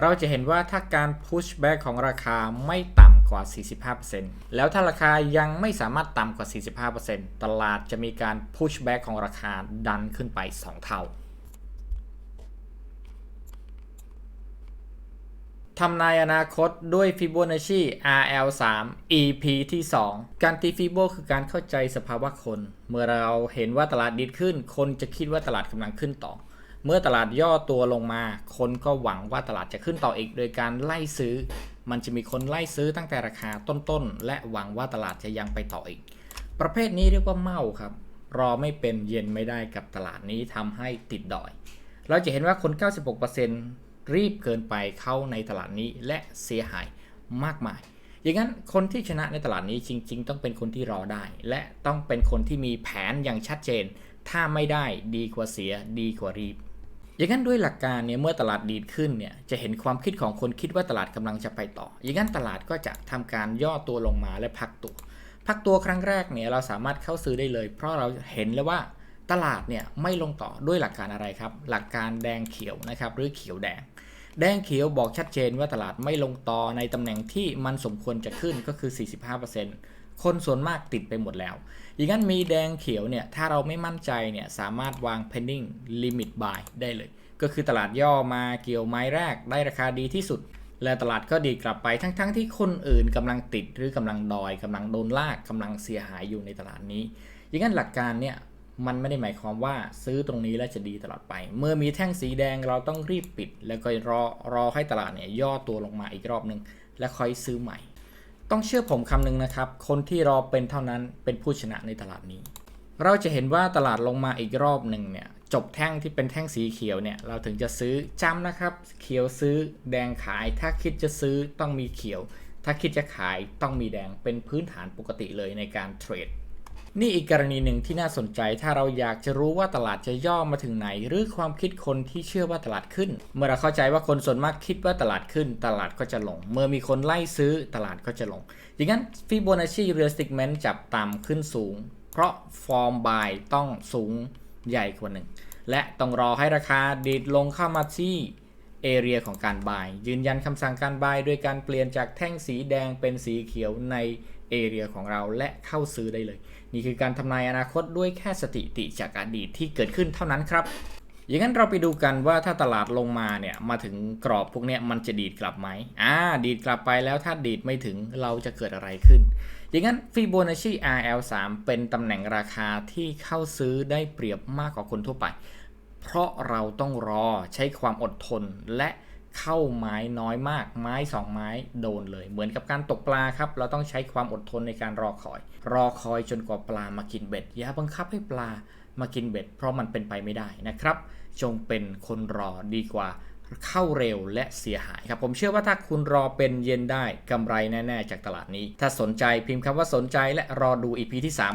เราจะเห็นว่าถ้าการ push back ของราคาไม่ต่ำกว่า 45%แล้วถ้าราคายังไม่สามารถต่ำกว่า 45%ตลาดจะมีการ push back ของราคาดันขึ้นไป 2 เท่าทำนายอนาคตด้วย Fibonacci RL3 EP ที่ 2 การตีฟิโบคือการเข้าใจสภาวะคน เมื่อเราเห็นว่าตลาดดีขึ้น คนจะคิดว่าตลาดกำลังขึ้นต่อ เมื่อตลาดย่อตัวลงมา คนก็หวังว่าตลาดจะขึ้นต่ออีก โดยการไล่ซื้อ มันจะมีคนไล่ซื้อตั้งแต่ราคาต้นๆ และหวังว่าตลาดจะยังไปต่ออีก ประเภทนี้เรียกว่าเมาครับ รอไม่เป็นเย็นไม่ได้กับตลาดนี้ทำให้ติดดอย เราจะเห็นว่าคน 96%รีบเกินไปเข้าในตลาดนี้และเสียหายมากมายอย่างนั้นคนที่ชนะในตลาดนี้จริง ๆ ต้องเป็นคนที่รอได้ และต้องเป็นคนที่มีแผนอย่างชัดเจน ถ้าไม่ได้ดีกว่าเสียดีกว่ารีบ อย่างนั้นด้วยหลักการเนี่ยเมื่อตลาดดีดขึ้นเนี่ยจะเห็นความคิดของคนคิดว่าตลาดกำลังจะไปต่อ อย่างนั้นตลาดก็จะทำการย่อตัวลงมาและพักตัว พักตัวครั้งแรกเนี่ยเราสามารถเข้าซื้อได้เลย เพราะเราเห็นแล้วว่าตลาดเนี่ยไม่ลงต่อด้วยหลักการอะไรครับ หลักการแดงเขียวนะครับหรือเขียวแดง แดงเขียวบอกชัดเจนว่าตลาดไม่ลงต่อในตำแหน่งที่มันสมควรจะขึ้นก็คือ 45% คนส่วนมากติดไปหมดแล้วอย่างนั้นมีแดงเขียวเนี่ย ถ้าเราไม่มั่นใจเนี่ย สามารถวาง pending limit buy ได้เลย ก็คือตลาดย่อมาเกี่ยวไม้แรกได้ราคาดีที่สุด และตลาดก็ดีกลับไปทั้งๆทที่คนอื่นกำลังติดหรือกำลังดอยกำลังโดนลากกำลังเสียหายอยู่ในตลาดนี้ อย่างนั้นหลักการเนี่ยมันไม่ได้หมายความว่าซื้อตรงนี้แล้วจะดีตลอดไป เมื่อมีแท่งสีแดงเราต้องรีบปิด แล้วก็รอรอให้ตลาดเนี่ยย่อตัวลงมาอีกรอบหนึ่งแล้วค่อยซื้อใหม่ ต้องเชื่อผมคำหนึ่งนะครับ คนที่รอเป็นเท่านั้นเป็นผู้ชนะในตลาดนี้ เราจะเห็นว่าตลาดลงมาอีกรอบหนึ่งเนี่ย จบแท่งที่เป็นแท่งสีเขียวเนี่ย เราถึงจะซื้อจำนะครับ เขียวซื้อแดงขาย ถ้าคิดจะซื้อต้องมีเขียว ถ้าคิดจะขายต้องมีแดง เป็นพื้นฐานปกติเลยในการเทรด นี่อีกกรณีหนึ่งที่น่าสนใจถ้าเราอยากจะรู้ว่าตลาดจะย่อมาถึงไหน หรือความคิดคนที่เชื่อว่าตลาดขึ้น เมื่อเราเข้าใจว่าคนส่วนมากคิดว่าตลาดขึ้น ตลาดก็จะลง เมื่อมีคนไล่ซื้อตลาดก็จะลงอย่างนั้น Fibonacci Retracement จับต่ำขึ้นสูง เพราะฟอร์มบายต้องสูงใหญ่กว่าหนึ่งและต้องรอให้ราคาดีดลงเข้ามาที่เอเรียของการบายยืนยันคำสั่งการบายด้วยการเปลี่ยนจากแท่งสีแดงเป็นสีเขียวใน เอเรียของเราและเข้าซื้อได้เลย นี่คือการทำนายอนาคตด้วยแค่สถิติจากอดีตที่เกิดขึ้นเท่านั้นครับ อย่างนั้นเราไปดูกันว่าถ้าตลาดลงมาเนี่ยมาถึงกรอบพวกนี้มันจะดีดกลับไหมอ่าดีดกลับไปแล้วถ้าดีดไม่ถึงเราจะเกิดอะไรขึ้น อย่างนั้น Fibonacci RL3 เป็นตำแหน่งราคาที่เข้าซื้อได้เปรียบมากกว่าคนทั่วไป เพราะเราต้องรอใช้ความอดทนและ เข้าไม้น้อยมาก ไม้สองไม้โดนเลย เหมือนกับการตกปลาครับ เราต้องใช้ความอดทนในการรอคอย รอคอยจนกว่าปลามากินเบ็ด อย่าบังคับให้ปลามากินเบ็ด เพราะมันเป็นไปไม่ได้นะครับ จงเป็นคนรอดีกว่าเข้าเร็วและเสียหายครับ ผมเชื่อว่าถ้าคุณรอเป็นเย็นได้กำไรแน่ ๆ จากตลาดนี้ ถ้าสนใจพิมพ์คำว่าสนใจและรอดูอีพีที่ 3